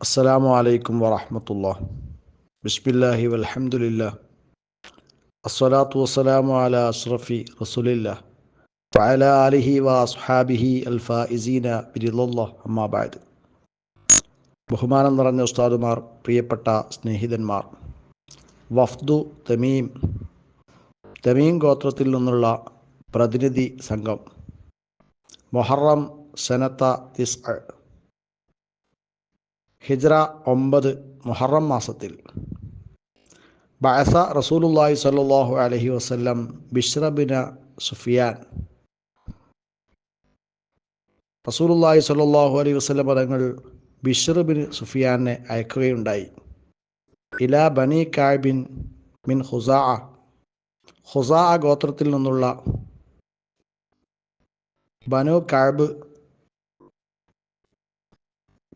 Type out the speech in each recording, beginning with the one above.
അസ്സലാമു അലൈക്കും വറഹമത്തുള്ള ബിസ്മില്ലാഹി വൽഹംദുലില്ലാ അസ്സലാത്തു വസ്സലാമു അല അഷ്റഫി റസുലില്ല വഅല ആലിഹി വ അസ്ഹാബിഹി അൽഫായിസീന ബിരിലുള്ള അമ്മാബാദ് ബഹുമാനം നിറഞ്ഞ ഉസ്താദുമാർ പ്രിയപ്പെട്ട സ്നേഹിതന്മാർ വഫ്ദു തമീം തമീം ഗോത്രത്തിൽ നിന്നുള്ള പ്രതിനിധി സംഘം മൊഹറം സനത്ത തിസ് ഹിജ്ര ഒമ്പത് മുഹറം മാസത്തിൽ. ബഅസ റസൂലുല്ലാഹി സല്ലാഹു അലഹി വസല്ലം ബിശ്രബിന സുഫിയാൻ. റസൂലുല്ലാഹി സല്ലാഹു അലൈഹി വസല്ലം പദങ്ങൾ ബിശ്ര സുഫിയാനെ അയക്കുകയുണ്ടായി. ഇലാ ബനി കാബിൻ മിൻ ഹുസാ ഹുസാ ഗോത്രത്തിൽ നിന്നുള്ള ബനു കാബ്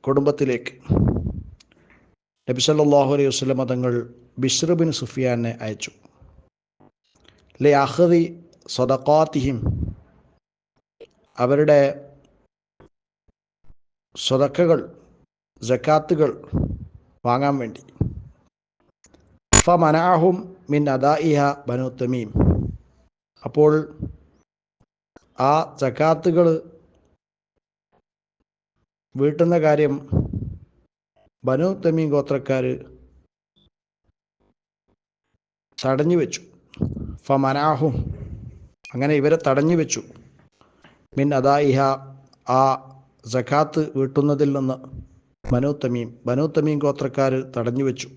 കുടുംബത്തിലേക്ക്. നബി സല്ലാഹു അലൈഹി വസല്ലം തങ്ങൾ ബിൻ സുഫിയാനെ അയച്ചു. ലെ അഹദി സ്വതക്കാത്തിഹിം അവരുടെ സ്വതക്കകൾ ജക്കാത്തുകൾ വാങ്ങാൻ വേണ്ടി. ഫ മനാഹും മിൻ അദാഇഹ ബനു തമീം. അപ്പോൾ ആ ജക്കാത്തുകൾ വീട്ടുന്ന കാര്യം ബനു തമീം ഗോത്രക്കാർ തടഞ്ഞു വെച്ചു. ഫ മനാഹും അങ്ങനെ ഇവരെ തടഞ്ഞു വെച്ചു. മിൻ അദായിഹ ആ ജക്കാത്ത് വീട്ടുന്നതിൽ നിന്ന് ബനു തമീം ബനു തമീം ഗോത്രക്കാർ തടഞ്ഞു വെച്ചു.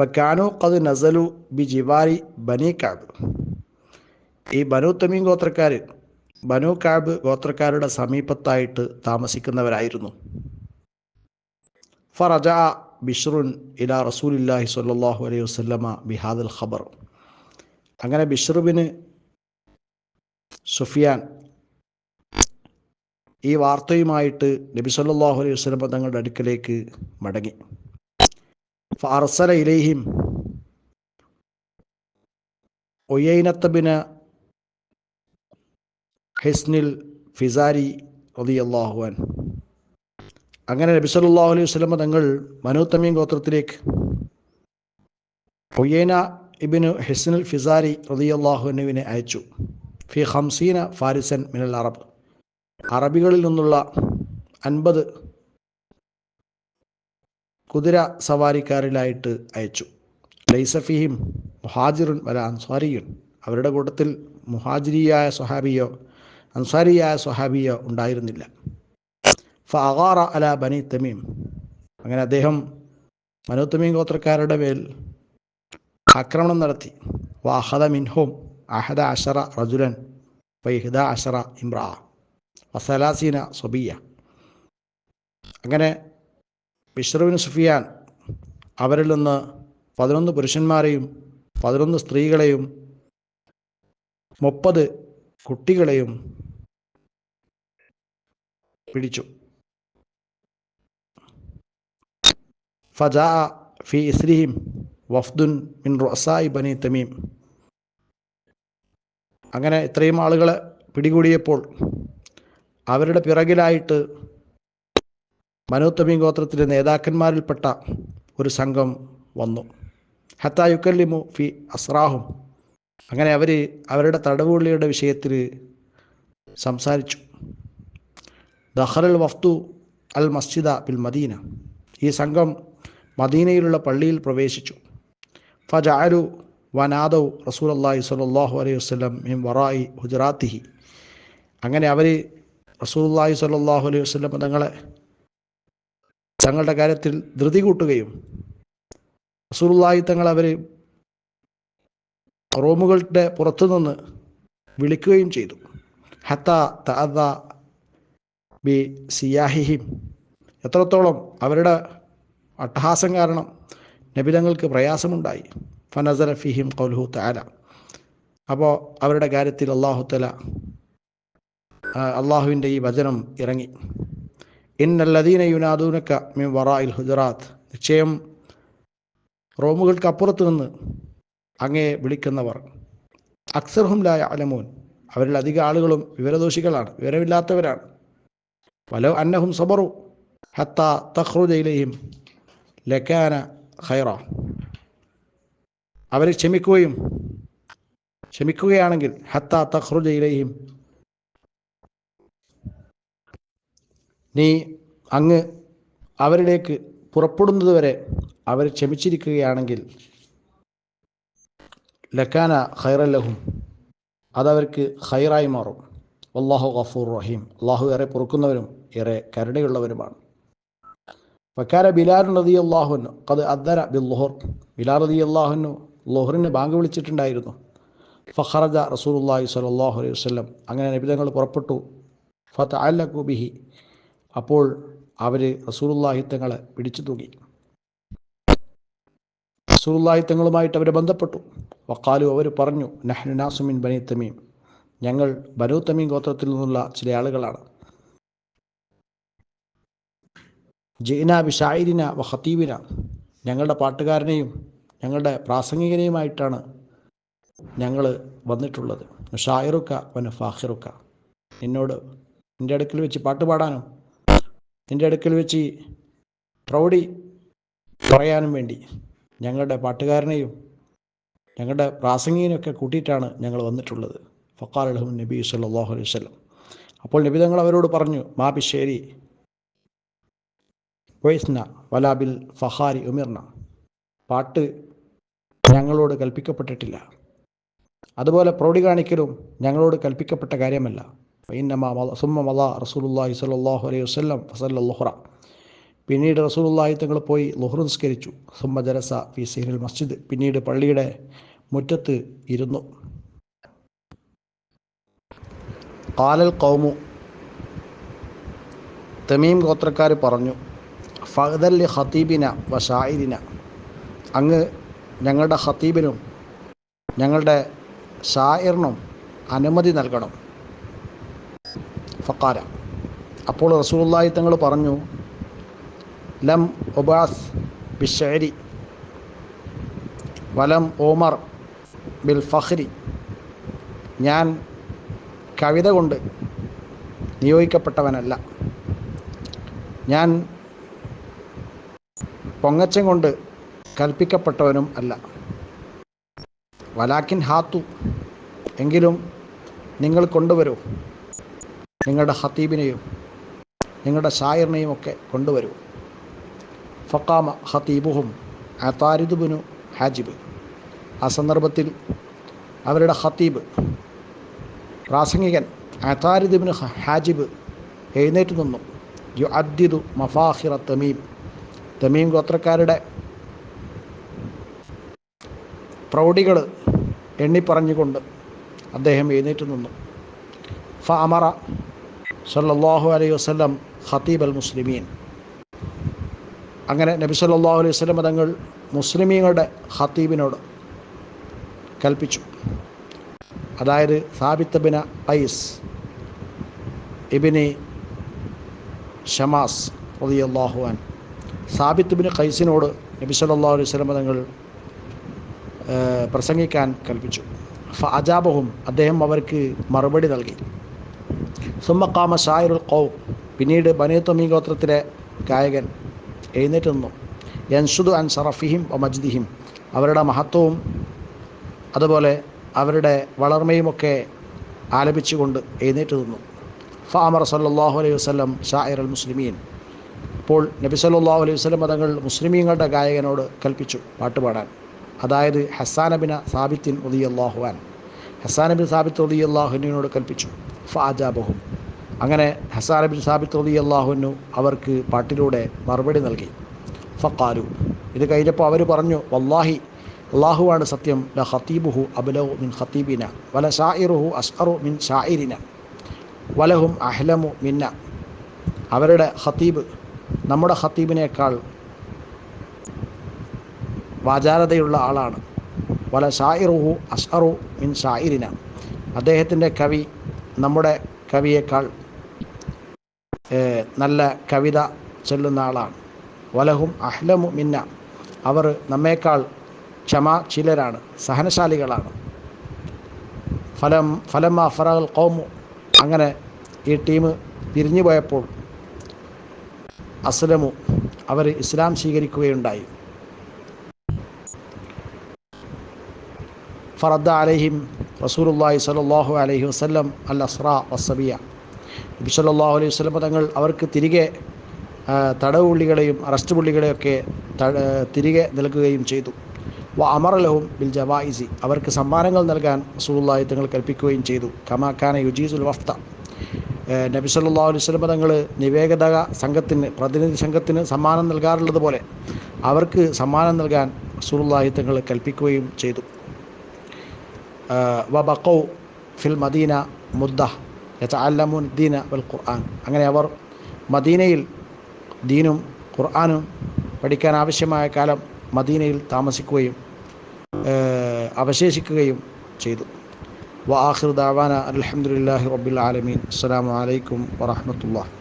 വക്കാനു കത് നസലു ബി ജിവാരി ബനി കാബ്. ഈ ബനു തമീം ഗോത്രക്കാർ ബനു കാബ് ഗോത്രക്കാരുടെ സമീപത്തായിട്ട് താമസിക്കുന്നവരായിരുന്നു. ഫറജ ബിഷ്റുൻ ഇല റസൂലില്ലാഹി സ്വല്ലല്ലാഹു അലൈഹി വസല്ലമ ബിഹാദൽ ഖബർ. അങ്ങനെ ബിഷ്റുബിന് സുഫിയാൻ ഈ വാർത്തയുമായിട്ട് നബി സല്ലല്ലാഹു അലൈഹി വസല്ലമ തങ്ങളുടെ അടുക്കലേക്ക് മടങ്ങി. ഫഅർസല ഇലൈഹിം ഒയ്യൈനത്തബിന് ഹിസ്നിൽ ഫിസാരി റളിയല്ലാഹു അൻ അങ്ങനെ നബി സല്ലല്ലാഹു അലൈഹി വസ്ലമ തങ്ങൾ മനോത്തമീൻ ഗോത്രത്തിലേക്ക് ഹുയേന ഇബിനു ഹെസ്നിൽ ഫിസാരി റളിയല്ലാഹു അൻഹുവിനെ അയച്ചു. ഫി ഹംസീന ഫാരിസൻ മിനൽ അറബ്. അറബികളിൽ നിന്നുള്ള അൻപത് കുതിര സവാരിക്കാരിലായിട്ട് അയച്ചു. ലൈസഫിഹിം മുഹാജിറുൻ വല അൻസ്വാരിയും അവരുടെ കൂട്ടത്തിൽ മുഹാജിരിയായ സ്വഹാബിയോ അൻസാരിയായ സ്വഹാബിയ ഉണ്ടായിരുന്നില്ല. ഫാറ അല ബനി തമീം. അങ്ങനെ അദ്ദേഹം മനു തമീം ഗോത്രക്കാരുടെ മേൽ ആക്രമണം നടത്തി. വാഹദ മിൻഹോം അഹദ അഷറ റജുലൻ വൈഹിദ അഷറ ഇമ്ര വസലാസീന സൊബിയ അങ്ങനെ ബിഷ്റുബിൻ സുഫിയാൻ അവരിൽ നിന്ന് പതിനൊന്ന് പുരുഷന്മാരെയും പതിനൊന്ന് സ്ത്രീകളെയും മുപ്പത് കുട്ടികളെയും പിടിച്ചു. ഫജാ ഫി ഇസ്രിഹിം വഫ്ദുൻ മിൻ റൊസായി ബനി തമീം. അങ്ങനെ ഇത്രയും ആളുകളെ പിടികൂടിയപ്പോൾ അവരുടെ പിറകിലായിട്ട് മനോത്തമീം ഗോത്രത്തിലെ നേതാക്കന്മാരിൽപ്പെട്ട ഒരു സംഘം വന്നു. ഹത്താ യുക്കല്ലിമു ഫി അസ്രാഹും അങ്ങനെ അവർ അവരുടെ തടവുള്ളിയുടെ വിഷയത്തിൽ സംസാരിച്ചു. ദഹറൽ വഫ്തു അൽ മസ്ജിദ ബിൽ മദീന. ഈ സംഘം മദീനയിലുള്ള പള്ളിയിൽ പ്രവേശിച്ചു. ഫജാരു വനാദൗ റസൂൽ അള്ളാഹി സ്വല്ലല്ലാഹു അലൈഹി വസ്ലം മിം വറായി ഹുജറാത്തിഹി. അങ്ങനെ അവർ റസൂൽ അള്ളാഹി സ്വല്ലല്ലാഹു അലൈഹി വസ്ലം തങ്ങളെ തങ്ങളുടെ കാര്യത്തിൽ ധൃതി കൂട്ടുകയും റസൂലുള്ളാഹി തങ്ങൾ അവർ റോമുകളുടെ പുറത്തുനിന്ന് വിളിക്കുകയും ചെയ്തു. ഹത്ത തഅദ ബി സിയാഹിഹിം. എത്രത്തോളം അവരുടെ അട്ടഹാസം കാരണം നബിതങ്ങൾക്ക് പ്രയാസമുണ്ടായി. ഫനസർ ഫിഹിം കൗലുഹു തആല. അപ്പോൾ അവരുടെ കാര്യത്തിൽ അള്ളാഹു തല അള്ളാഹുവിന്റെ ഈ വചനം ഇറങ്ങി. ഇന്നല്ലദീന യുനാദൂനക്ക മിൻ വറായിൽ ഹുജറാത്ത്. നിശ്ചയം റോമുകൾക്ക് അപ്പുറത്ത് നിന്ന് അങ്ങേ വിളിക്കുന്നവർ. അക്സർഹും ലായ അലമോൻ അവരിൽ അധിക ആളുകളും വിവരദോഷികളാണ് വിവരമില്ലാത്തവരാണ്. വലോ അന്നഹും സബറു ഹത്ത തഹ്റുജയിലെയും ലക്കാന ഖൈറ. അവർ ക്ഷമിക്കുകയും ക്ഷമിക്കുകയാണെങ്കിൽ ഹത്ത തഹ്റുജയിലെയും നീ അങ്ങ് അവരിലേക്ക് പുറപ്പെടുന്നതുവരെ അവർ ക്ഷമിച്ചിരിക്കുകയാണെങ്കിൽ ലക്കാന ഖൈറല്ലഹും അതവർക്ക് ഖൈറായി മാറും. അള്ളാഹു ഗഫൂർ റഹീം. അള്ളാഹു ഏറെ പൊറുക്കുന്നവരും ഏറെ കരുണയുള്ളവരുമാണ് വക്കാര ബിലാൽ റതി അള്ളാഹുനു അത് അദ്ദര ബിൽ ലുഹർ ബിലാൽ റതി അള്ളാഹുനു ലോഹറിനെ ബാങ്ക് വിളിച്ചിട്ടുണ്ടായിരുന്നു. ഫഖറജ റസൂലുള്ളാഹി സ്വല്ലല്ലാഹു അലൈഹി വസ്ലം അങ്ങനെ നബിതങ്ങൾ പുറപ്പെട്ടു. ഫത്ത് ബിഹി അപ്പോൾ അവർ റസൂലുള്ളാഹി തങ്ങളെ പിടിച്ചു തൂങ്ങി. റസൂലുള്ളാഹി തങ്ങളുമായിട്ട് അവർ ബന്ധപ്പെട്ടു. വക്കാലു അവർ പറഞ്ഞു നഹ്നു നാസുമിൻ ബനി തമീം ഞങ്ങൾ ബനു തമീം ഗോത്രത്തിൽ നിന്നുള്ള ചില ആളുകളാണ്. ജൈന ബിഷായിരിന വ ഖത്തീബിന. ഞങ്ങളുടെ പാട്ടുകാരനെയും ഞങ്ങളുടെ പ്രാസംഗികനെയുമായിട്ടാണ് ഞങ്ങൾ വന്നിട്ടുള്ളത്. ഷായറുക്ക വന ഫാഹിറുക്ക. നിന്നോട് എന്റെ അടുക്കൽ വെച്ച് പാട്ട് പാടാനും എന്റെ അടുക്കൽ വെച്ച് പ്രൗഢി പറയാനും വേണ്ടി ഞങ്ങളുടെ പാട്ടുകാരനെയും ഞങ്ങളുടെ പ്രാസംഗികനെയൊക്കെ കൂട്ടിയിട്ടാണ് ഞങ്ങൾ വന്നിട്ടുള്ളത്. ഫക്കാൽ അലഹു നബി സല്ലാഹു അലൈഹി വല്ലം അപ്പോൾ നബി തങ്ങൾ അവരോട് പറഞ്ഞു മാ ബിഷേരി വൈസ്ന വലാബിൽ ഫഹാരി ഉമിർന. പാട്ട് ഞങ്ങളോട് കൽപ്പിക്കപ്പെട്ടിട്ടില്ല. അതുപോലെ പ്രൗഢി കാണിക്കലും ഞങ്ങളോട് കൽപ്പിക്കപ്പെട്ട കാര്യമല്ല. റസൂലുല്ലാഹി സ്വല്ലല്ലാഹു അലൈഹി വസല്ലം ഫസൽ ലുഹ്റ. പിന്നീട് റസൂലുള്ളാഹി തങ്ങൾ പോയി ലുഹ്റ നിസ്കരിച്ചു. സുമ്മ ജലസ ഫി സൈനുൽ മസ്ജിദ്. പിന്നീട് പള്ളിയുടെ മുറ്റത്ത് ഇരുന്നു. കാലൽ കൗമു തമീം ഗോത്രക്കാർ പറഞ്ഞു ഫഹദല്ലി ഹത്തീബിന വ ഷായിരിന അങ്ങ് ഞങ്ങളുടെ ഹത്തീബിനും ഞങ്ങളുടെ ഷായറിനും അനുമതി നൽകണം. ഫക്കാര അപ്പോൾ റസൂലുള്ളാഹി തങ്ങൾ പറഞ്ഞു ലം ഒബാസ് ബിഷരി വലം ഓമർ ബിൽ ഫഹ്രി ഞാൻ കവിത കൊണ്ട് നിയോഗിക്കപ്പെട്ടവനല്ല. ഞാൻ പൊങ്ങച്ചം കൊണ്ട് കൽപ്പിക്കപ്പെട്ടവനും അല്ല. വലാക്കിൻ ഹാത്തു എങ്കിലും നിങ്ങൾ കൊണ്ടുവരൂ. നിങ്ങളുടെ ഹത്തീബിനെയും നിങ്ങളുടെ ഷായറിനെയും ഒക്കെ കൊണ്ടുവരൂ. ഫക്കാമ ഹത്തീബുഹും അതാരിദുബിനു ഹാജിബ്. ആ സന്ദർഭത്തിൽ അവരുടെ ഹത്തീബ് പ്രാസംഗികൻ അതാരിദുബിന് ഹാജിബ് എഴുന്നേറ്റ് നിന്നു. യു അദ്ദിദു മഫാഹിറ തമീം. തമീം ഗോത്രക്കാരുടെ പ്രൗഢികൾ എണ്ണിപ്പറഞ്ഞുകൊണ്ട് അദ്ദേഹം എഴുന്നേറ്റ് നിന്നു. ഫ അമറ സല്ലാഹു അലൈഹി വസ്ലം ഖത്തീബ് അൽ മുസ്ലിമീൻ അങ്ങനെ നബി സല്ലാഹു അലൈഹി വസ്ലം തങ്ങൾ മുസ്ലിമീങ്ങളുടെ ഖത്തീബിനോട് കൽപ്പിച്ചു. അതായത് Thabit bin Qais ibni Shammas റളിയല്ലാഹു അൻ സാബിത്ത് ബിൻ ഖൈസിനോട് നബി സല്ലാ അലൈഹി വസല്ലം തങ്ങൾ പ്രസംഗിക്കാൻ കൽപ്പിച്ചു. അജാബഹും അദ്ദേഹം അവർക്ക് മറുപടി നൽകി. സുമ്മക്കാമ ഷായറുൽ കൗ പിന്നീട് ബനേ തൊമീ ഗോത്രത്തിലെ ഗായകൻ എഴുന്നേറ്റ് നിന്നു. യൻഷുദ് അൻ സറഫിഹിം ഒ മജ്ദിഹിം അവരുടെ മഹത്വവും അതുപോലെ അവരുടെ വളർമ്മയുമൊക്കെ ആലപിച്ചുകൊണ്ട് എഴുന്നേറ്റ് നിന്നു. ഫാമർ സല്ലാഹു അലൈഹി വസ്ലം ഷായർ അൽ മുസ്ലിമീൻ അപ്പോൾ നബി സല്ലാ അലൈഹി വസ്ലം തങ്ങൾ മുസ്ലിമീങ്ങളുടെ ഗായകനോട് കൽപ്പിച്ചു പാട്ടുപാടാൻ അതായത് ഹസാനബിന സാബിത്തിൻ ഉദി അള്ളാഹുവാൻ ഹസാനബിൻ സാബിത്ത് ഉദി അള്ളാഹുവിനോട് കൽപ്പിച്ചു. ഫാജാബഹും അങ്ങനെ ഹസാനബിൻ സാബിത്ത് ഉദി അള്ളാഹുനു അവർക്ക് പാട്ടിലൂടെ മറുപടി നൽകി. ഫക്കാലു ഇത് കഴിഞ്ഞപ്പോൾ അവർ പറഞ്ഞു വല്ലാഹി അള്ളാഹുവാണ് സത്യം. ല ഹത്തീബുഹു അബലഹു മിൻ ഹത്തീബിന വല ഷായിറുഹു അഷ്അറു മിൻ ഷായിരിന വലഹും അഹ്ലമു മിന്ന. അവരുടെ ഖത്തീബ് നമ്മുടെ ഹത്തീബിനേക്കാൾ വാചാരതയുള്ള ആളാണ്. വല ഷായിറുഹു അസ്ഹറു മിൻ ഷായിരിന അദ്ദേഹത്തിന്റെ കവി നമ്മുടെ കവിയേക്കാൾ നല്ല കവിത ചൊല്ലുന്ന ആളാണ്. വലഹും അഹ്ലമു മിന്ന. അവർ നമ്മേക്കാൾ ക്ഷമാശീലരാണ് സഹനശാലികളാണ്. ഫലം ഫലം ഫറൽ കോമു അങ്ങനെ ഈ ടീം പിരിഞ്ഞു പോയപ്പോൾ അസ്ലമു അവർ ഇസ്ലാം സ്വീകരിക്കുകയുണ്ടായി. ഫറദ്ദ അലഹിം റസൂലുല്ലാഹി സലാഹു അലഹി വസ്ലം അൽ അസ്ര വസബിയ നബി സല്ലാഹു അലൈഹി വസ്ലം തങ്ങൾ അവർക്ക് തിരികെ തടവ് പുള്ളികളെയും അറസ്റ്റ് പുള്ളികളെയൊക്കെ തിരികെ നൽകുകയും ചെയ്തു. വ അമറലഹും ബിൽ ജവായിസി അവർക്ക് സമ്മാനങ്ങൾ നൽകാൻ റസൂലുള്ളാഹി തങ്ങൾ കൽപ്പിക്കുകയും ചെയ്തു. കമാക്കാന യുജീസുൽ വഫ്ത. നബി സല്ലാ അലൈഹി സ്വലം തങ്ങൾ നിവേദക സംഘത്തിന് പ്രതിനിധി സംഘത്തിന് സമ്മാനം നൽകാറുള്ളത് പോലെ അവർക്ക് സമ്മാനം നൽകാൻ റസൂലുള്ളാഹി തങ്ങൾ കൽപ്പിക്കുകയും ചെയ്തു. വ ബക്കൗ ഫിൽ മദീന മുദ്ദ ദീന വൽ ഖുർആൻ. അങ്ങനെ അവർ മദീനയിൽ ദീനും ഖുർആനും പഠിക്കാൻ ആവശ്യമായ കാലം മദീനയിൽ താമസിക്കുകയും അവശേഷിക്കുകയും ചെയ്തു. വ ആഖിർ ദാവാന അലഹമുല്ലാഹി റബ്ബിൽ ആലമീൻ അസ്സാം വലൈക്കും വറഹ്മത്തുള്ളാഹി